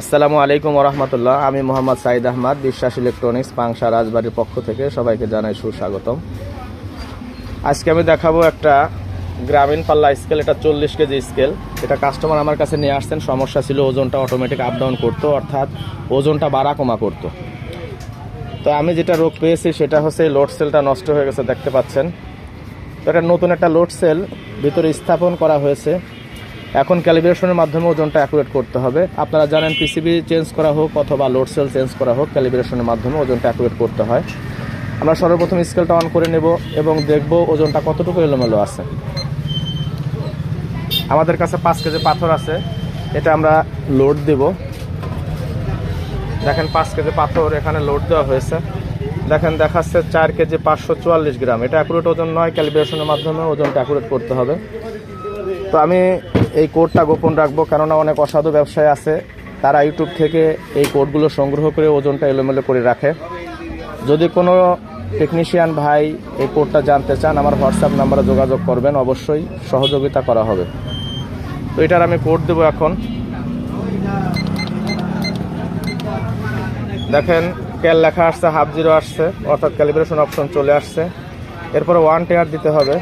আসসালামু আলাইকুম রহমতুল্লাহ। আমি মোহাম্মদ সাইদ আহমদ, বিশ্বাস ইলেকট্রনিক্স, পাংশা রাজবাড়ির পক্ষ থেকে সবাইকে জানাই সুস্বাগতম। আজকে আমি দেখাবো একটা গ্রামীণ পাল্লা স্কেল, এটা চল্লিশ কেজি স্কেল। এটা কাস্টমার আমার কাছে নিয়ে আসছেন, সমস্যা ছিল ওজনটা অটোমেটিক আপ ডাউন করতো, অর্থাৎ ওজনটা বাড়া কমা করতো। তো আমি যেটা রোগ পেয়েছি সেটা হচ্ছে লোড সেলটা নষ্ট হয়ে গেছে, দেখতে পাচ্ছেন। তো এটা নতুন একটা লোড সেল ভিতরে স্থাপন করা হয়েছে। এখন ক্যালিব্রেশনের মাধ্যমে ওজনটা অ্যাকুরেট করতে হবে। আপনারা জানেন পিসিবি চেঞ্জ করা হোক অথবা লোড সেল চেঞ্জ করা হোক, ক্যালিব্রেশনের মাধ্যমে ওজনটা অ্যাকুরেট করতে হয়। আমরা সর্বপ্রথম স্কেলটা অন করে নেব এবং দেখব ওজনটা কতটুকু এলোমেলো আছে। আমাদের কাছে পাঁচ কেজি পাথর আছে। এটা আমরা লোড দেব। দেখেন পাঁচ কেজি পাথর এখানে লোড দেওয়া হয়েছে। দেখেন দেখাচ্ছে চার কেজি পাঁচশো চুয়াল্লিশ গ্রাম। এটা অ্যাকুরেট ওজন নয়, ক্যালিব্রেশনের মাধ্যমে ওজনটা অ্যাকুরেট করতে হবে। তো আমি এই কোডটা গোপন রাখব, কেননা অনেক অসাধু ব্যবসায়ী আছে। তারা ইউটিউব থেকে এই কোডগুলো সংগ্রহ করে ওজনটা এলোমেলো করে রাখে। যদি কোনো টেকনিশিয়ান ভাই এই কোডটা জানতে চান, আমার হোয়াটসঅ্যাপ নাম্বারে যোগাযোগ করবেন, অবশ্যই সহযোগিতা করা হবে। তো এটার আমি কোড দেবো এখন। দেখেন ক্যাল লেখা আসছে হাফ জিরো আসছে, অর্থাৎ ক্যালিব্রেশন অপশন চলে আসছে। এরপরে ওয়ান টেয়ার দিতে হবে।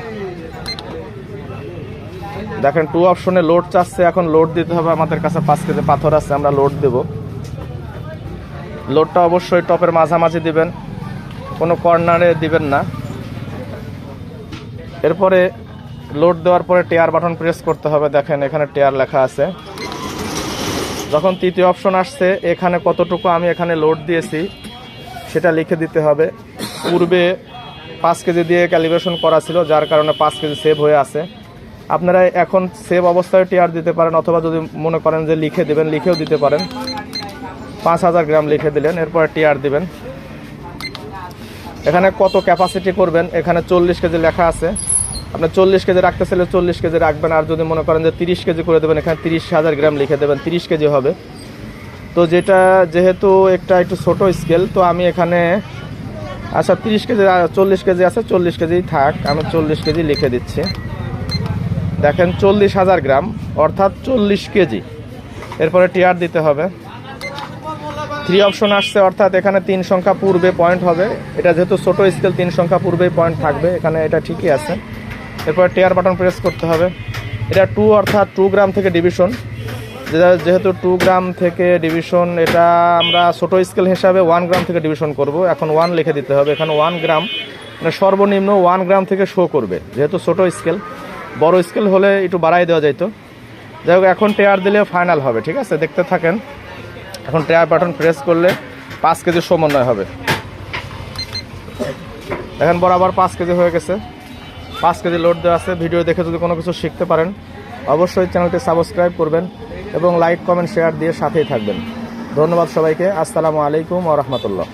দেখেন টু অপশনে লোড চাচ্ছে, এখন লোড দিতে হবে। আমাদের কাছে পাঁচ কেজি পাথর আছে, আমরা লোড দেব। লোডটা অবশ্যই টপের মাঝামাঝি দিবেন। কোনো কর্নারে দিবেন না। এরপরে লোড দেওয়ার পরে টেয়ার বাটন প্রেস করতে হবে। দেখেন, এখানে টেয়ার লেখা আছে। যখন তৃতীয় অপশন আসছে, এখানে কতটুকু আমি এখানে লোড দিয়েছি, সেটা লিখে দিতে হবে। পূর্বে পাঁচ কেজি দিয়ে ক্যালিব্রেশন করা ছিল, যার কারণে পাঁচ কেজি সেভ হয়ে আছে। আপনারা এখন সেভ অবস্থায় টিয়ার দিতে পারেন অথবা যদি মনে করেন যে লিখে দেবেন, লিখেও দিতে পারেন। পাঁচ হাজার গ্রাম লিখে দিলেন, এরপরে টিয়ার দিবেন। এখানে কত ক্যাপাসিটি করবেন? এখানে চল্লিশ কেজি লেখা আছে। আপনি চল্লিশ কেজি রাখতে চাইলে চল্লিশ কেজি রাখবেন, আর যদি মনে করেন যে তিরিশ কেজি করে দেবেন, এখানে তিরিশ হাজার গ্রাম লিখে দেবেন, তিরিশ কেজি হবে। তো যেটা যেহেতু একটা একটু ছোট স্কেল তো আমি এখানে আচ্ছা তিরিশ কেজি, চল্লিশ কেজি আছে, চল্লিশ কেজি থাক, আমি চল্লিশ কেজি লিখে দিচ্ছি। দেখেন চল্লিশ হাজার গ্রাম, অর্থাৎ চল্লিশ কেজি। এরপরে টিয়ার দিতে হবে। থ্রি অপশন আসছে, অর্থাৎ এখানে তিন সংখ্যা পূর্বে পয়েন্ট হবে। এটা যেহেতু ছোটো স্কেল তিন সংখ্যা পূর্বেই পয়েন্ট থাকবে। এখানে এটা ঠিকই আছে। এরপরে টিয়ার বাটন প্রেস করতে হবে। এটা টু অর্থাৎ টু গ্রাম থেকে ডিভিশন যেহেতু টু গ্রাম থেকে ডিভিশন এটা আমরা ছোট স্কেল হিসাবে ওয়ান গ্রাম থেকে ডিভিশন করব। এখন ওয়ান লিখে দিতে হবে। এখানে ওয়ান গ্রাম মানে সর্বনিম্ন ওয়ান গ্রাম থেকে শো করবে, যেহেতু ছোট স্কেল বড় স্কেল হলে একটু বাড়াই দেওয়া যাইতো। যাই হোক, এখন টেয়ার দিলে ফাইনাল হবে, ঠিক আছে? দেখতে থাকেন। এখন টেয়ার বাটন প্রেস করলে পাঁচ কেজি সমন্বয় হবে। দেখেন, বরাবর পাঁচ কেজি হয়ে গেছে। পাঁচ কেজি লোড দেওয়া আছে। ভিডিও দেখে যদি কোনো কিছু শিখতে পারেন, অবশ্যই চ্যানেলটি সাবস্ক্রাইব করবেন এবং লাইক কমেন্ট শেয়ার দিয়ে সাথেই থাকবেন। ধন্যবাদ সবাইকে। আসসালামু আলাইকুম ও রহমতুল্লাহ।